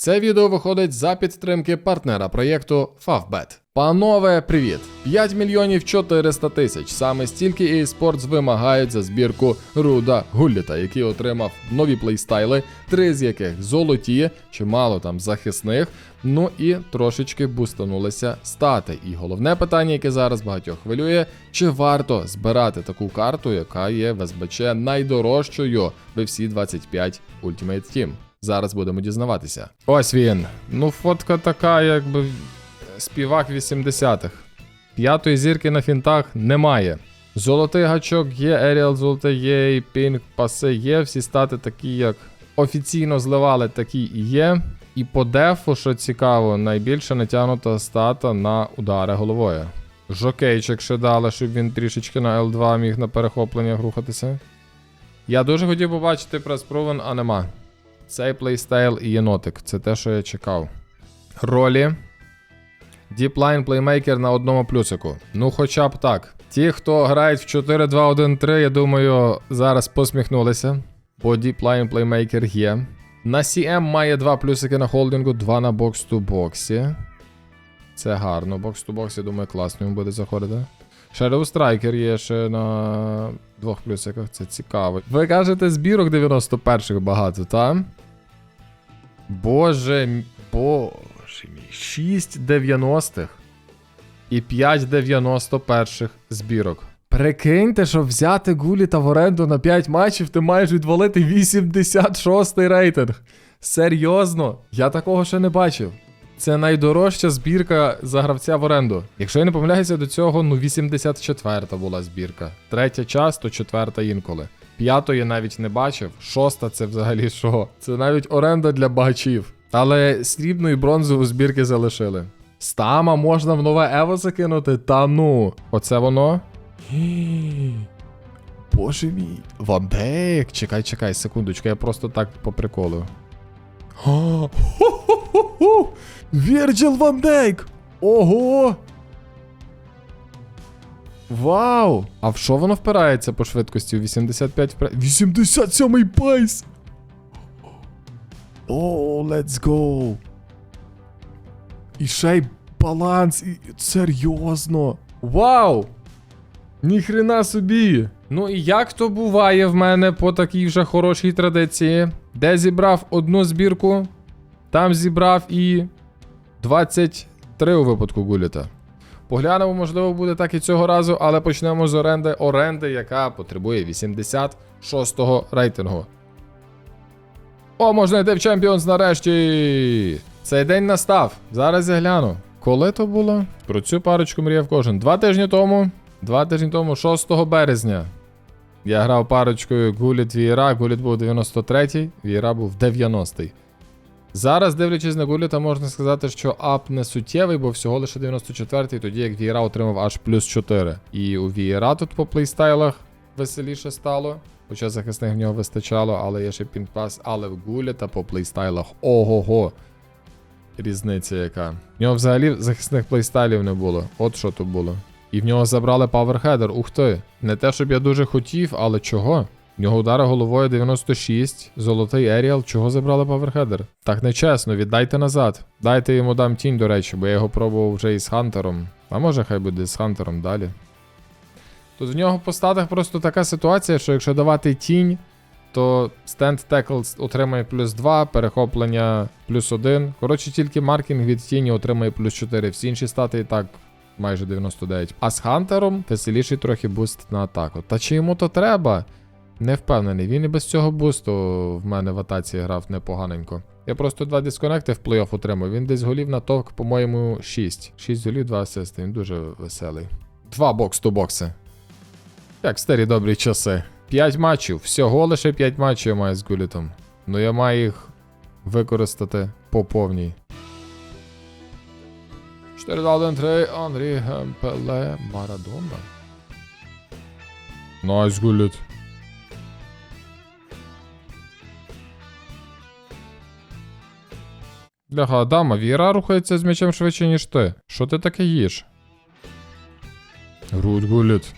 Це відео виходить за підтримки партнера проєкту Favbet. Панове, привіт! 5 мільйонів 400 тисяч. Саме стільки eSports вимагають за збірку Руда Гулліта, який отримав нові плейстайли, три з яких золоті, чимало там захисних. Ну і трошечки бустанулися стати. І головне питання, яке зараз багатьох хвилює: чи варто збирати таку карту, яка є в СБЧ найдорожчою в всі 25 Ultimate Team? Зараз будемо дізнаватися. Ось він. Ну, фотка така, якби співак 80-х. П'ятої зірки на фінтах немає. Золотий гачок є, Еріал золотий є, і пінг паси є. Всі стати такі, як офіційно зливали, такі і є. І по дефу, що цікаво, найбільше натягнута стата на удари головою. Жокейчик ще дали, щоб він трішечки на L2 міг на перехопленнях рухатися. Я дуже хотів побачити прес-провен, а нема. Цей плейстайл і єнотик. Це те, що я чекав. Ролі. Діплайн плеймейкер на одному плюсику. Ну, хоча б так. Ті, хто грають в 4-2-1-3, я думаю, зараз посміхнулися. Бо діплайн плеймейкер є. На CM має два плюсики на холдингу, два на бокс-ту-боксі. Це гарно. Бокс-ту-бокс, я думаю, класно йому буде заходити. Shadow Striker є ще на двох плюсиках, це цікаво. Ви кажете, збірок 91-х багато, та? Боже, боже мій, 6 90-х і 5 91-х збірок. Прикиньте, щоб взяти Гуліта в оренду на 5 матчів, ти маєш відвалити 86-й рейтинг. Серйозно, я такого ще не бачив. Це найдорожча збірка за гравця в оренду. Якщо я не помиляюся до цього, ну 84-та була збірка. Третя часто, четверта інколи. П'ятої навіть не бачив. Шоста це взагалі що? Це навіть оренда для багачів. Але срібну і бронзову збірки залишили. Стама можна в нове Ево закинути? Та ну. Оце воно. Боже мій. Ван Дейк. Чекай, чекай, секундочку, я просто так по приколу. Вірджил Ван Дейк! Ого! Вау! А в що воно впирається по швидкості? 85 впира... 87-й пайс! О, let's go! І ще й баланс, і серйозно. Вау! Ніхрена собі! Ну і як то буває в мене по такій вже хорошій традиції, де зібрав одну збірку, там зібрав і 23 у випадку гуліта. Поглянемо, можливо, буде так і цього разу, але почнемо з оренди. Оренди, яка потребує 86-го рейтингу. О, можна йти в Champions нарешті! Цей день настав. Зараз я гляну. Коли то було? Про цю парочку мріяв кожен. Два тижні тому. Два тижні тому, 6 березня. Я грав парочкою Гуліт Вієра. Гуліт був 93-й, Вієра був 90-й. Зараз, дивлячись на Гуліта, можна сказати, що ап не суттєвий, бо всього лише 94-й, тоді як Вієра отримав аж плюс 4. І у Вієра тут по плейстайлах веселіше стало. Хоча захисних в нього вистачало, але є ще пінпас, але в Гуліта по плейстайлах ого-го. Різниця яка. В нього взагалі захисних плейстайлів не було. От що то було. І в нього забрали паверхедер. Ух ти. Не те, щоб я дуже хотів, але чого? В нього удари головою 96, золотий Еріал, чого забрали паверхедер? Так нечесно, віддайте назад. Дайте йому дам тінь, до речі, бо я його пробував вже із Хантером. А може хай буде з Хантером далі. Тут в нього по статах просто така ситуація, що якщо давати тінь, то стенд текл отримає плюс 2, перехоплення плюс 1. Коротше, тільки маркінг від тіні отримає плюс 4. Всі інші стати і так майже 99. А з Хантером веселіший трохи буст на атаку. Та чи йому то треба? Не впевнений. Він і без цього бусту в мене в атаці грав непоганенько. Я просто два дисконекти в плей-офф отримав. Він десь голів на товк, по-моєму, 6. 6 голів, 2 асисти. Він дуже веселий. Два бокс-ту-бокси. Як старі добрі часи. 5 матчів. Всього лише 5 матчів я маю з Гулітом. Ну я маю їх використати по повній. 4-2-1-3, Андрій Гемпеле Марадона. Найс, Гуліт. Бляха, Адама, Віра рухається з м'ячем швидше, ніж ти. Що ти таке їш? Рут Гуліт.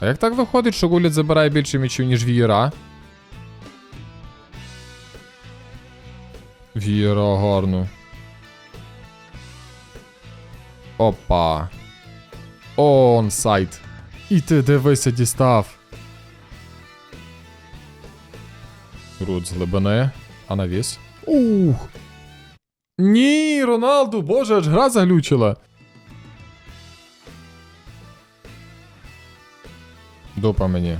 А як так виходить, що Гуліт забирає більше м'ячів, ніж Віра? Віра гарно. Опа. Онсайд. І ти дивися, дістав. Рут з глибини. А навіс. Ух. Ні, Роналду, боже, аж гра заглючила. Дупа мені.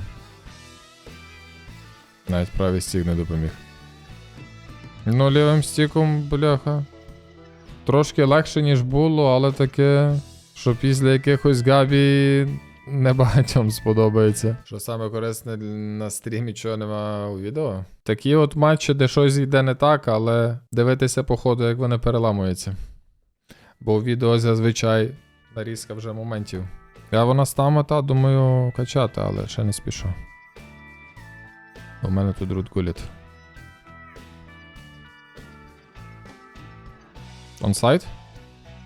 Навіть правий стік не допоміг. Ну, лівим стіком, бляха. Трошки легше, ніж було, але таке, що після якихось габі небагатьом сподобається. Що саме корисне на стрімі, чого нема у відео? Такі от матчі, де щось йде не так, але дивитися по ходу, як вони переламуються. Бо у відео зазвичай нарізка вже моментів. Я вона стама, та думаю, качати, але ще не спішу. У мене тут рут гуліт. Онсайд?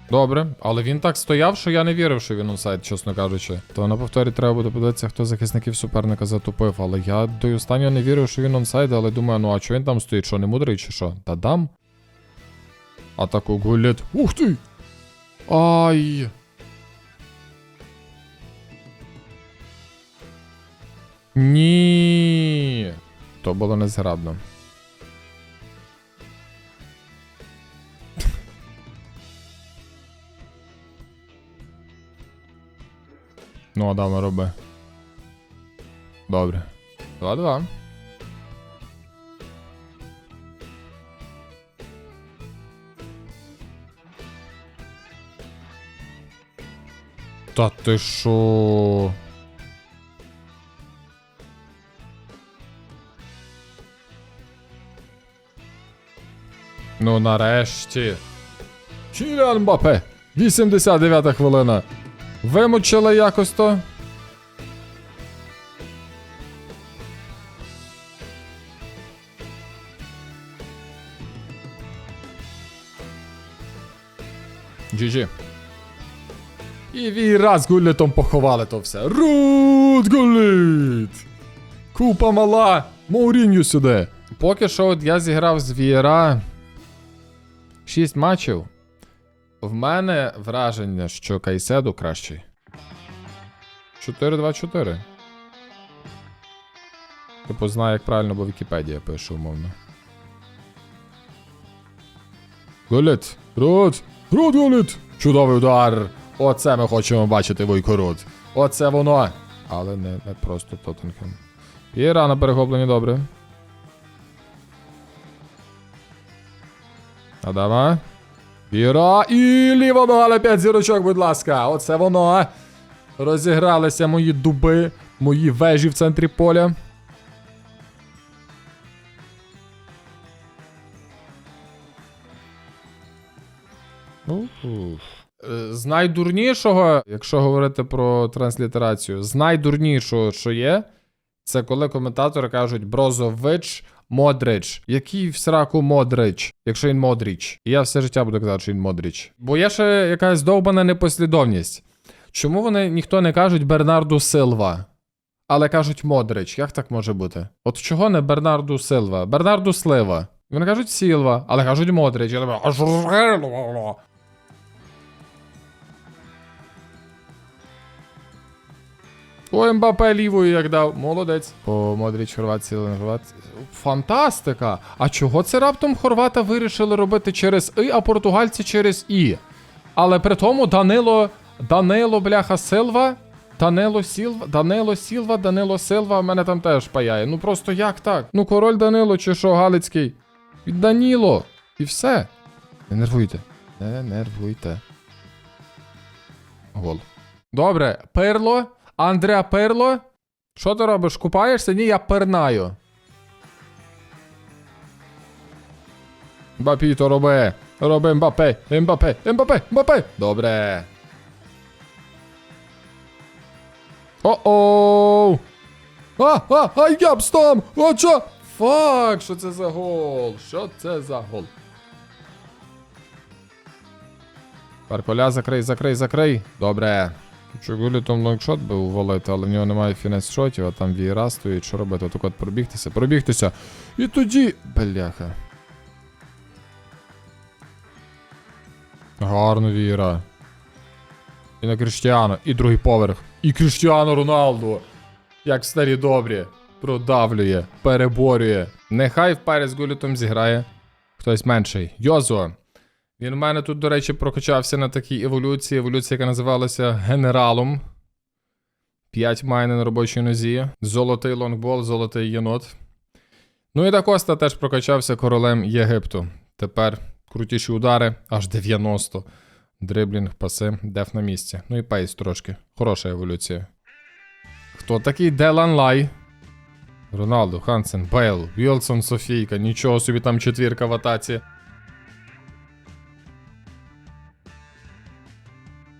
Добре, але він так стояв, що я не вірив, що він онсайд, чесно кажучи. То на повторі треба буде подивитися, хто захисників суперника затупив. Але я до останнього не вірив, що він онсайд, але думаю, ну а чого він там стоїть? Що не мудрий чи що? Та дам. Атаку гуліт. Ух ти! Ай! Ні. То було незграбно. Ну, Адаме, роби. Добре. 2-2. Та ти шо? Ну нарешті. Кілян Мбапе. 89 хвилина. Вимучили якось то. GG. І віра з гуллітом поховали то все. Рут гуліт! Купа мала! Маурінью сюди. Поки що от я зіграв з Віра 6 матчів. В мене враження, що Кайседу кращий. 4-2-4. Типу знаю, як правильно, бо Вікіпедія пише умовно. Голіт! Рот! Рот голіт! Чудовий удар! Оце ми хочемо бачити, Войкорот! Оце воно! Але не, не просто Тоттенхем. Віра на перехопленні добре. Адама. Віра і ліва нога на 5 зірочок, будь ласка. Оце воно. Розігралися мої дуби, мої вежі в центрі поля. Е, З найдурнішого, якщо говорити про транслітерацію, з найдурнішого, що є, це коли коментатори кажуть Брозович, Модрич. Який в сраку Модрич, якщо він Модріч? І я все життя буду казати, що він Модріч. Бо є ще якась довбана непослідовність. Чому вони ніхто не кажуть Бернарду Силва? Але кажуть Модрич. Як так може бути? От чого не Бернарду Силва? Бернарду Слива. Вони кажуть Сілва, але кажуть Модрич. Я думаю, Ой, Мбапе лівою як дав. Молодець. По Модріч Хорватія Хорватія. Фантастика! А чого це раптом хорвата вирішили робити через І, а португальці через І? Але при тому Данило. Данило, бляха, Силва. Данило Сілва, Данило Сілва, Данило Силва, мене там теж паяє. Ну просто як так? Ну король Данило чи що, Галицький? Від Даніло. І все. Не нервуйте. Не нервуйте. Гол. Добре, Перло. Андреа Перло. Що ти робиш? Купаєшся? Ні, я пернаю. Бапіто роби. Роби Мбапе. Мбапе. Мбапе. Мбапе. Добре. О-оу. А, а, а, я б стам! А чо? Фак, що це за гол? Що це за гол? Парколя, закрий, закрий, закрий. Добре. Чугулі там лонгшот би увалити, але в нього немає фінес шотів, а там віра стоїть. Що робити? Так от пробігтися, пробігтися. І тоді. Бляха. Гарно віра. І на Кріштіану, і другий поверх. І Кріштіану Роналду. Як старі добрі. Продавлює, переборює. Нехай в парі з Гулітом зіграє хтось менший. Йозуа. Він у мене тут, до речі, прокачався на такій еволюції. Еволюція, яка називалася Генералом. 5 майне на робочій нозі. Золотий лонгбол, золотий єнот. Ну і да Коста теж прокачався королем Єгипту. Тепер крутіші удари, аж 90. Дриблінг, паси, деф на місці. Ну і пейс трошки. Хороша еволюція. Хто такий Делан Лай? Роналду, Хансен, Бейл, Вілсон, Софійка. Нічого собі там четвірка в атаці.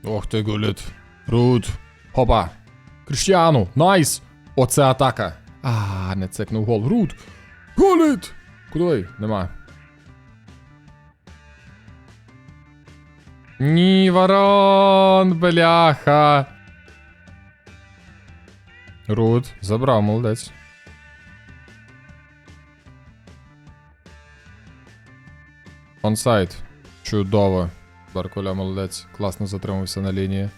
Ох ти, гуліт. Рут. Хопа. Кріштіану. Найс. Оце атака. А, не цекнув гол. Рут. Гуліт. Куди? Нема. Ні, ворон, бляха. Рут. Забрав, молодець. Онсайд. Чудово. Баркуля молодець. Класно затримався на лінії.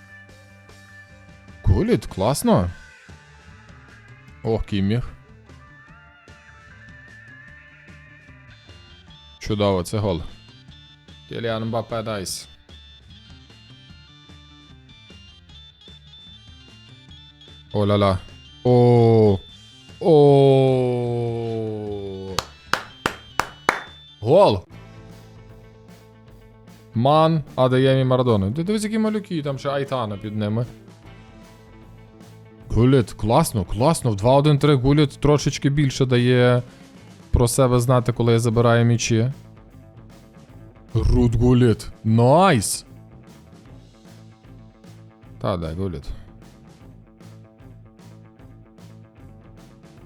Гуліт, класно. Ох, Кімміх. Чудово, це гол. Кіліан Мбаппе найс. О-ля-ля. О. О. Ман, Адеємі Марадони. Ти дивись, які малюки, там ще Айтана під ними. Гуліт, класно, класно. В 2-1-3 Гуліт трошечки більше дає про себе знати, коли я забираю мічі. Рут Гуліт. Найс! Та, дай Гуліт.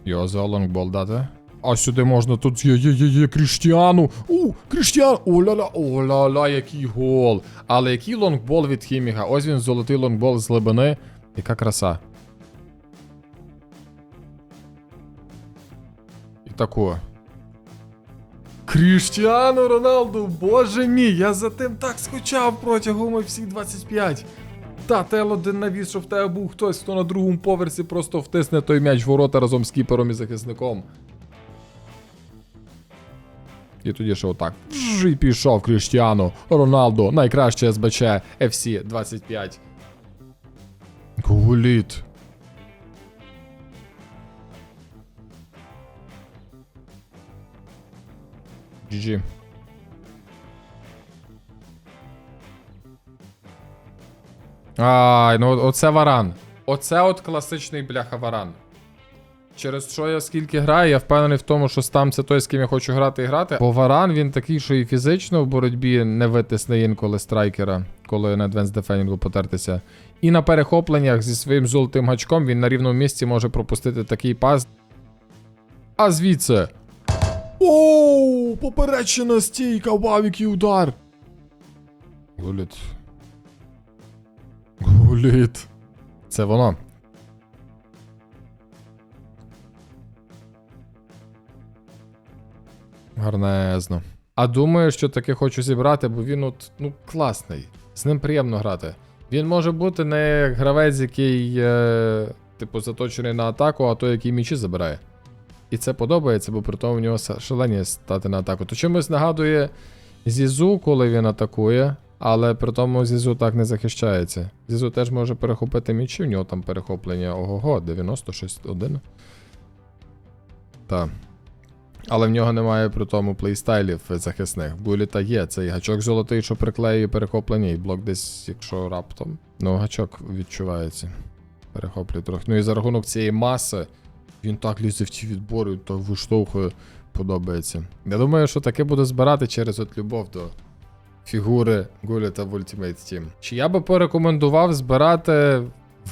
Йо, за лонгбол дати. А сюди можна тут є, є, є, є, Кріштіану. У, Кріштіану. О-ля-ля, о-ля-ля, який гол. Але який лонгбол від Хіміга. Ось він, золотий лонгбол з глибини. Яка краса. І тако. Кріштіану Роналду, боже мій, я за тим так скучав протягом всіх 25. Та тел один навіс, що в тебе був хтось, хто на другому поверсі просто втисне той м'яч в ворота разом з кіпером і захисником. І тоді ще отак. І пішов Кріштіану. Роналдо, найкраще СБЧ FC 25. Гуліт. GG. Ай, ну оце варан. Оце от класичний бляха варан. Через що я скільки граю, я впевнений в тому, що стам це той, з ким я хочу грати і грати. Бо варан він такий, що і фізично в боротьбі не витисне інколи страйкера, коли на Advanced Defending потертися. І на перехопленнях зі своїм золотим гачком він на рівному місці може пропустити такий пас. А звідси. Оу, поперечина стійка, вау, який удар. Гуліт. Гуліт. Це воно. Гарнезно. А думаю, що таки хочу зібрати, бо він от, ну, класний. З ним приємно грати. Він може бути не гравець, який, е, типу, заточений на атаку, а той, який мічі забирає. І це подобається, бо при тому в нього шалені стати на атаку. То чимось нагадує Зізу, коли він атакує, але при тому Зізу так не захищається. Зізу теж може перехопити мічі, в нього там перехоплення ого-го, 96-1. Так. Але в нього немає при тому плейстайлів захисних. В Гуліта є цей гачок золотий, що приклеює перехоплення, і блок десь, якщо раптом. Ну, гачок відчувається. Перехоплює трохи. Ну і за рахунок цієї маси він так лізе в ті відбори, так виштовхує, подобається. Я думаю, що таке буде збирати через от любов до фігури Гуліта в Ultimate Team. Чи я би порекомендував збирати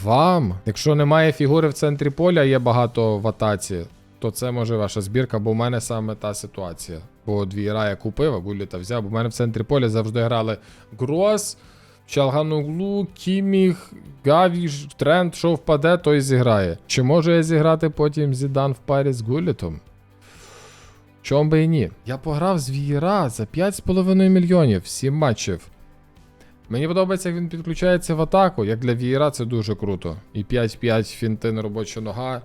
вам, якщо немає фігури в центрі поля, є багато в атаці, то це може ваша збірка, бо в мене саме та ситуація. Бо дві гра я купив, а Гуліта взяв, бо в мене в центрі поля завжди грали Грос, Чалгануглу, Кіміх, Гавіш, Тренд, що впаде, той зіграє. Чи можу я зіграти потім Зідан в парі з Гулітом? Чом би і ні? Я пограв з Вієра за 5,5 мільйонів, 7 матчів. Мені подобається, як він підключається в атаку. Як для вієра, це дуже круто. І 5-5 фінти на робоча нога.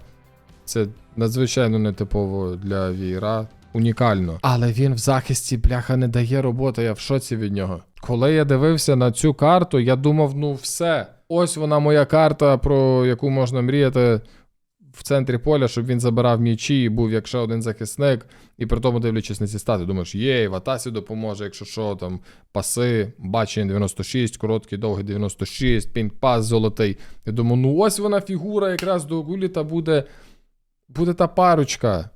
Це надзвичайно нетипово для вієра. Унікально. Але він в захисті, бляха, не дає роботи, я в шоці від нього. Коли я дивився на цю карту, я думав, ну все. Ось вона моя карта, про яку можна мріяти в центрі поля, щоб він забирав м'ячі і був як ще один захисник. І при тому дивлячись на ці стати, думаєш, є, в атасі допоможе, якщо що, там паси, бачення 96, короткий, довгий 96, пінт-пас золотий. Я думаю, ну ось вона фігура якраз до Гуліта буде, буде та парочка,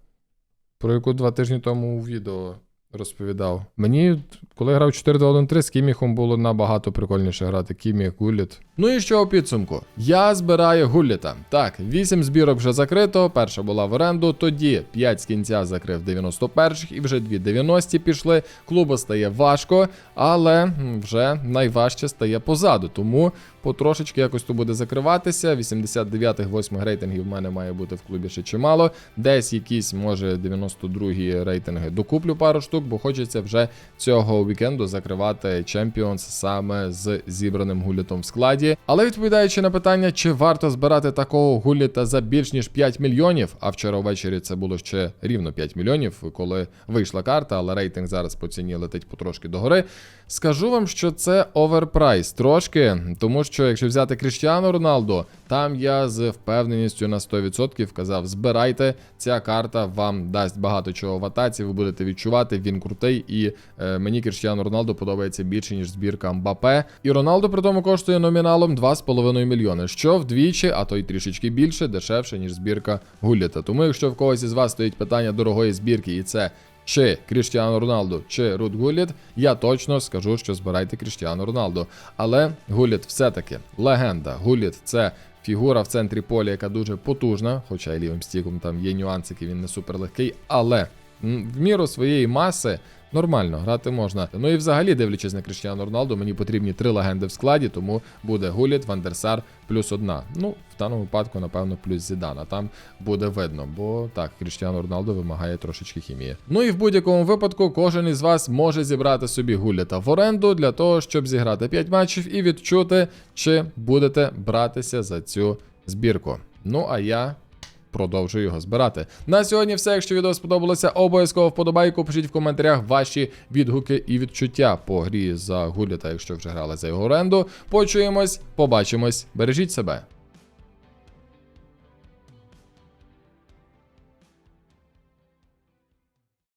про яку два тижні тому у відео розповідав. Мені, коли грав 4-2-1-3, з Кіміхом було набагато прикольніше грати. Кіміх, Гуліт. Ну і що у підсумку? Я збираю Гуліта. Так, 8 збірок вже закрито, перша була в оренду, тоді 5 з кінця закрив 91-х і вже 2 90 пішли. Клубу стає важко, але вже найважче стає позаду. Тому потрошечки якось то буде закриватися. 89-х, 8 рейтингів в мене має бути в клубі ще чимало. Десь якісь, може, 92-гі рейтинги докуплю пару штук, бо хочеться вже цього вікенду закривати Champions саме з зібраним гулітом в складі. Але відповідаючи на питання, чи варто збирати такого гуліта за більш ніж 5 мільйонів, а вчора ввечері це було ще рівно 5 мільйонів, коли вийшла карта, але рейтинг зараз по ціні летить потрошки догори. Скажу вам, що це оверпрайс трошки, тому якщо взяти Кріштіану Роналдо, там я з впевненістю на 100% казав: збирайте, ця карта вам дасть багато чого в атаці, ви будете відчувати, він крутий, і е, мені Кріштіану Роналдо подобається більше, ніж збірка Мбапе. І Роналдо при тому коштує номіналом 2,5 мільйони, що вдвічі, а то й трішечки більше, дешевше, ніж збірка Гуліта. Тому, якщо в когось із вас стоїть питання дорогої збірки, і це чи Кріштіану Роналду, чи Рут Гуліт, я точно скажу, що збирайте Кріштіану Роналду. Але Гуліт все-таки легенда. Гуліт це фігура в центрі поля, яка дуже потужна, хоча і лівим стіком там є нюансики, він не суперлегкий, але в міру своєї маси. Нормально, грати можна. Ну і взагалі, дивлячись на Кріштіану Роналду, мені потрібні три легенди в складі, тому буде Гуліт, Вандерсар плюс одна. Ну, в даному випадку, напевно, плюс Зідана. Там буде видно, бо так, Кріштіану Роналду вимагає трошечки хімії. Ну і в будь-якому випадку кожен із вас може зібрати собі Гуліта в оренду для того, щоб зіграти 5 матчів і відчути, чи будете братися за цю збірку. Ну а я продовжую його збирати. На сьогодні все. Якщо відео сподобалося, обов'язково вподобайку. Пишіть в коментарях ваші відгуки і відчуття по грі за Гуліта, якщо вже грали за його оренду. Почуємось, побачимось, бережіть себе.